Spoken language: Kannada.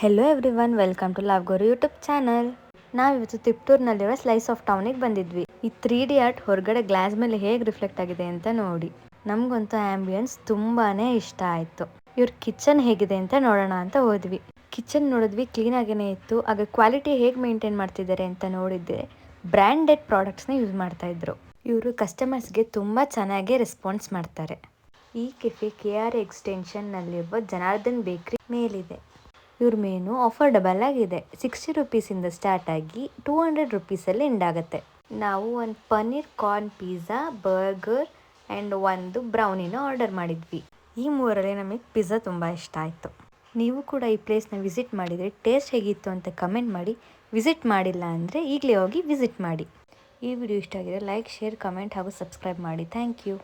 Hello everyone welcome to love Goru YouTube channel ನಾವಿವತ್ತು ತಿಪ್ಟೂರ್ನಲ್ಲಿರೋ ಸ್ಲೈಸ್ ಆಫ್ ಟೌನಿಗೆ ಬಂದಿದ್ವಿ. ಈ ತ್ರೀ ಡಿ ಆರ್ಟ್ ಹೊರಗಡೆ ಗ್ಲಾಸ್ ಮೇಲೆ ಹೇಗೆ ರಿಫ್ಲೆಕ್ಟ್ ಆಗಿದೆ ಅಂತ ನೋಡಿ. ನಮಗಂತೂ ಆಂಬಿಯನ್ಸ್ ತುಂಬಾ ಇಷ್ಟ ಆಯಿತು. ಇವ್ರ ಕಿಚನ್ ಹೇಗಿದೆ ಅಂತ ನೋಡೋಣ ಅಂತ ಹೋದ್ವಿ. ಕಿಚನ್ ನೋಡಿದ್ವಿ ಕ್ಲೀನ್ ಆಗೇನೆ ಇತ್ತು. ಆಗ ಕ್ವಾಲಿಟಿ ಹೇಗೆ ಮೇಂಟೈನ್ ಮಾಡ್ತಿದ್ದಾರೆ ಅಂತ ನೋಡಿದ್ದೆ. ಬ್ರ್ಯಾಂಡೆಡ್ ಪ್ರಾಡಕ್ಟ್ಸ್ನ ಯೂಸ್ ಮಾಡ್ತಾ ಇದ್ರು. ಇವರು ಕಸ್ಟಮರ್ಸ್ಗೆ ತುಂಬ ಚೆನ್ನಾಗಿ ರೆಸ್ಪಾನ್ಸ್ ಮಾಡ್ತಾರೆ. ಈ ಕೆಫೆ ಕೆ ಆರ್ ಎಕ್ಸ್ಟೆನ್ಷನ್ನಲ್ಲಿರುವ ಜನಾರ್ದನ್ ಬೇಕ್ರಿ ಮೇಲಿದೆ. ಇವ್ರ ಮೇನು ಅಫೋರ್ಡಬಲ್ ಆಗಿದೆ. ಸಿಕ್ಸ್ಟಿ ರುಪೀಸಿಂದ ಸ್ಟಾರ್ಟ್ ಆಗಿ ಟೂ ಹಂಡ್ರೆಡ್ ರುಪೀಸಲ್ಲಿ ಎಂಡ್ ಆಗುತ್ತೆ. ನಾವು ಒಂದು paneer corn pizza burger and ಒಂದು ಬ್ರೌನಿನ ಆರ್ಡರ್ ಮಾಡಿದ್ವಿ. ಈ ಮೂರಲ್ಲಿ ನಮಗೆ ಪಿಜ್ಜಾ ತುಂಬ ಇಷ್ಟ ಆಯಿತು. ನೀವು ಕೂಡ ಈ ಪ್ಲೇಸ್ನ ವಿಸಿಟ್ ಮಾಡಿದರೆ ಟೇಸ್ಟ್ ಹೇಗಿತ್ತು ಅಂತ ಕಮೆಂಟ್ ಮಾಡಿ. ವಿಸಿಟ್ ಮಾಡಿಲ್ಲ ಅಂದರೆ ಈಗಲೇ ಹೋಗಿ ವಿಸಿಟ್ ಮಾಡಿ. ಈ ವಿಡಿಯೋ ಇಷ್ಟ ಆಗಿದೆ ಲೈಕ್ ಶೇರ್ ಕಮೆಂಟ್ ಹಾಗೂ ಸಬ್ಸ್ಕ್ರೈಬ್ ಮಾಡಿ. Thank you